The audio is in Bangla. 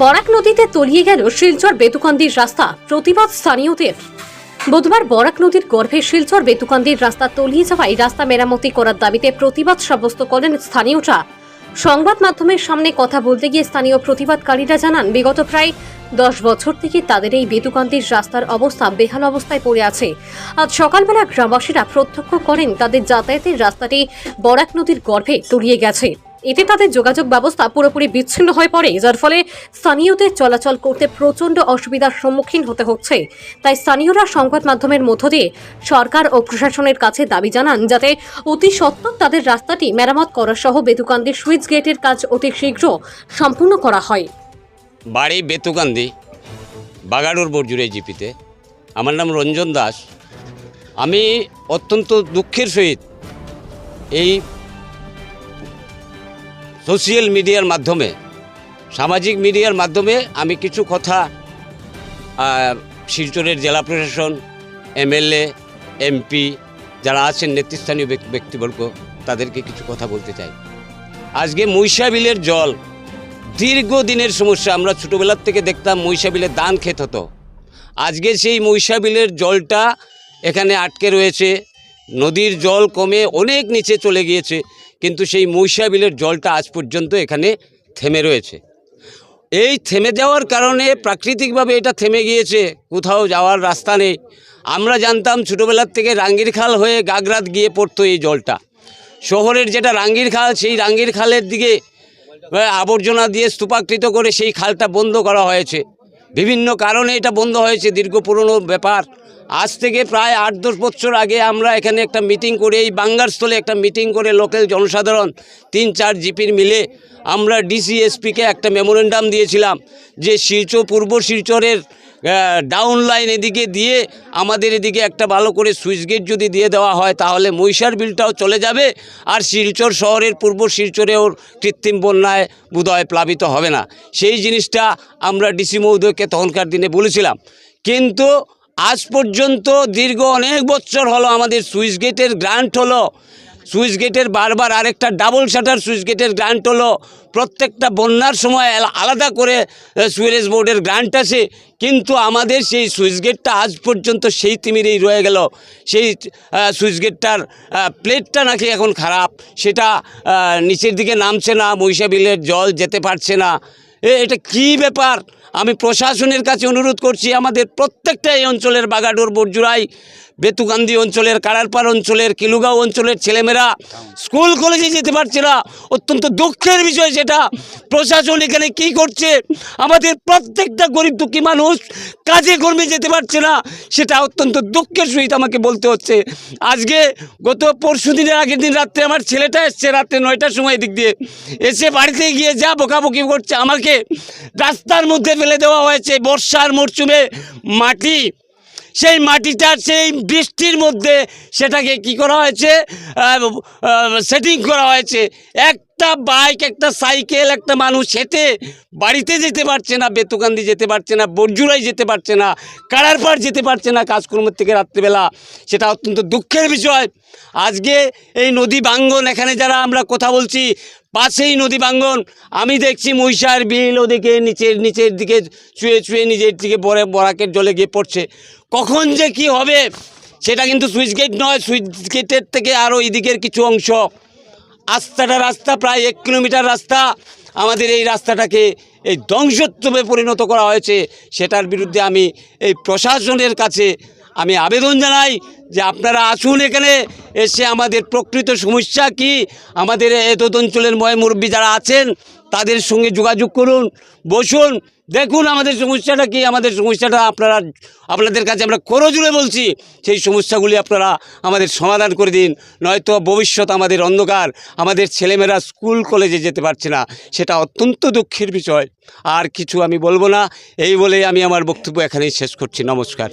বরাক নদীতে তলিয়ে গেল শিলচর বেতুকান্দির রাস্তা। প্রতিবাদ স্থানীয়দের। বুধবার বরাক নদীর গর্ভে শিলচর বেতুকান্দির রাস্তা তলিয়ে যাওয়ায় রাস্তা মেরামতি করার দাবিতে প্রতিবাদ সাব্যস্ত করেন স্থানীয়রা। সংবাদ মাধ্যমের সামনে কথা বলতে গিয়ে স্থানীয় প্রতিবাদকারীরা জানান, বিগত প্রায় দশ বছর থেকে তাদের এই বেতুকান্দির রাস্তার অবস্থা বেহাল অবস্থায় পড়ে আছে। আজ সকালবেলা গ্রামবাসীরা প্রত্যক্ষ করেন, তাদের যাতায়াতের রাস্তাটি বরাক নদীর গর্ভে তলিয়ে গেছে। এতে তাদের যোগাযোগ ব্যবস্থা পুরোপুরি বিচ্ছিন্ন হয়ে পড়ে, যার ফলে স্থানীয়দের চলাচল করতে প্রচণ্ড অসুবিধার সম্মুখীন হতে হচ্ছে। তাই স্থানীয়রা সংবাদ মাধ্যমের মধ্য দিয়ে সরকার ও প্রশাসনের কাছে দাবি জানান, যাতে অতি সত্বর তাদের রাস্তাটি মেরামত করা সহ বেতুকান্দির সুইচ গেটের কাজ অতি শীঘ্র সম্পূর্ণ করা হয়। বাড়ি বেতুকান্দি বাগাডোর বর্জুরে জিপিতে আমার নাম রঞ্জন দাস। আমি অত্যন্ত দুঃখের সহিত এই সোশিয়াল মিডিয়ার মাধ্যমে, সামাজিক মিডিয়ার মাধ্যমে আমি কিছু কথা শিলচরের জেলা প্রশাসন, এমএলএ, এমপি যারা আছেন নেতৃস্থানীয় ব্যক্তি- ব্যক্তিবর্গ, তাদেরকে কিছু কথা বলতে চাই। আজকে মহিষা বিলের জল, দীর্ঘদিনের সমস্যা। আমরা ছোটোবেলার থেকে দেখতাম মহিষাবিলের দান খেত হতো। আজকে সেই মহিষা বিলের জলটা এখানে আটকে রয়েছে। নদীর জল কমে অনেক নিচে চলে গিয়েছে। কিন্তু সেই মহিষা বিলের জলটা আজ পর্যন্ত এখানে থেমে রয়েছে। এই থেমে যাওয়ার কারণে প্রাকৃতিকভাবে এটা থেমে গিয়েছে, কোথাও যাওয়ার রাস্তা নেই। আমরা জানতাম ছোটোবেলার থেকে রাঙ্গির খাল হয়ে গাগরাত গিয়ে পড়তো এই জলটা। শহরের যেটা রাঙ্গির খাল, সেই রাঙ্গির খালের দিকে আবর্জনা দিয়ে স্তূপাকৃত করে সেই খালটা বন্ধ করা হয়েছে। বিভিন্ন কারণে এটা বন্ধ হয়েছে, দীর্ঘ পুরনো ব্যাপার। আজ থেকে প্রায় আট দশ বছর আগে আমরা এখানে একটা মিটিং করে, এই বাঙ্গারস্থলে একটা মিটিং করে লোকাল জনসাধারণ তিন চার জিপির মিলে আমরা ডিসিএসপিকে একটা মেমোরেন্ডাম দিয়েছিলাম যে শিলচর, পূর্ব শিলচরের ডাউন লাইন এদিকে দিয়ে আমাদের এদিকে একটা ভালো করে সুইচ গেট যদি দিয়ে দেওয়া হয় তাহলে মহিষার বিলটাও চলে যাবে আর শিলচর শহরের পূর্ব শিলচরেও কৃত্রিম বন্যায় বোধহয় প্লাবিত হবে না। সেই জিনিসটা আমরা ডিসি মহোদয়কে তখনকার দিনে বলেছিলাম। কিন্তু আজ পর্যন্ত দীর্ঘ অনেক বছর হলো আমাদের সুইচ গেটের গ্রান্ট হলো। সুইচ গেটের বারবার আরেকটা ডাবল শাটার সুইচ গেটের গ্রান্ট হলো। প্রত্যেকটা বন্যার সময় আলাদা করে সুইরেজ বোর্ডের গ্রান্ট আছে। কিন্তু আমাদের সেই সুইচ গেটটা আজ পর্যন্ত সেই তিমিরেই রয়ে গেল। সেই সুইচ গেটটার প্লেটটা নাকি এখন খারাপ। সেটা নিচের দিকে নামছে না মহিষা বিলের জল যেতে পারছে না। এটা কি ব্যাপার? আমি প্রশাসনের কাছে অনুরোধ করছি আমাদের প্রত্যেকটা এই অঞ্চলের বাগাডোর বর্জুরাই বেতুকান্দি অঞ্চলের, কাড়ারপাড় অঞ্চলের, কিলুগাঁও অঞ্চলের ছেলেমেয়েরা স্কুল, কলেজে যেতে পারছে না। অত্যন্ত দুঃখের বিষয় সেটা। প্রশাসন এখানে কি করছে? আমাদের প্রত্যেকটা গরিব দুঃখী মানুষ কাজে কর্মে যেতে পারছে না। সেটা অত্যন্ত দুঃখের সহিত আমাকে বলতে হচ্ছে। আজকে গত পরশু দিনের আগের দিন রাত্রে আমার ছেলেটা এসছে রাত্রে নয়টার সময় দিক দিয়ে। এসে বাড়িতে গিয়ে যা বকাবকি করছে, আমাকে রাস্তার মধ্যে ফেলে দেওয়া হয়েছে। বর্ষার মরশুমে মাটি সেই মাটিটা, সেই বৃষ্টির মধ্যে সেটাকে কি করা হয়েছে? সেটিং করা হয়েছে। একটা বাইক একটা সাইকেল একটা মানুষ হেঁটে বাড়িতে যেতে পারছে না, বেতুকান্দি যেতে পারছে না, বর্জুরাই যেতে পারছে না, কারারপাড় যেতে পারছে না কাজকর্মের থেকে রাত্রিবেলা। সেটা অত্যন্ত দুঃখের বিষয়। আজকে এই নদী বাঙ্গন এখানে যারা আমরা কথা বলছি পাশেই নদী বাঙ্গন আমি দেখছি মহিষার বিল ওদিকে নিচের নিচের দিকে চুয়ে চুয়ে নিজের দিকে বরে বরাকের জলে গিয়ে পড়ছে। কখন যে কি হবে, সেটা কিন্তু সুইচ গেট নয়, সুইচ গেটের থেকে আরও এদিকের কিছু অংশ। রাস্তাটা রাস্তা, প্রায় এক কিলোমিটার রাস্তা। আমাদের এই রাস্তাটাকে এই ধ্বংসত্বে পরিণত করা হয়েছে। সেটার বিরুদ্ধে আমি এই প্রশাসনের কাছে আমি আবেদন জানাই যে আপনারা আসুন এখানে, এসে আমাদের প্রকৃত সমস্যা কি, আমাদের এতদ অঞ্চলের ময় মুরব্বী যারা আছেন, তাদের সঙ্গে যোগাযোগ করুন, বসুন, দেখুন আমাদের সমস্যাটা কি, আমাদের সমস্যাটা আপনারা, আপনাদের কাছে আমরা করো জুড়ে বলছি, সেই সমস্যাগুলি আপনারা আমাদের সমাধান করে দিন, নয়তো ভবিষ্যৎ আমাদের অন্ধকার, আমাদের ছেলেমেয়েরা স্কুল, কলেজে যেতে পারছে না, সেটা অত্যন্ত দুঃখের বিষয়, আর কিছু আমি বলব না, এই বলে আমি আমার বক্তব্য এখানেই শেষ করছি, নমস্কার।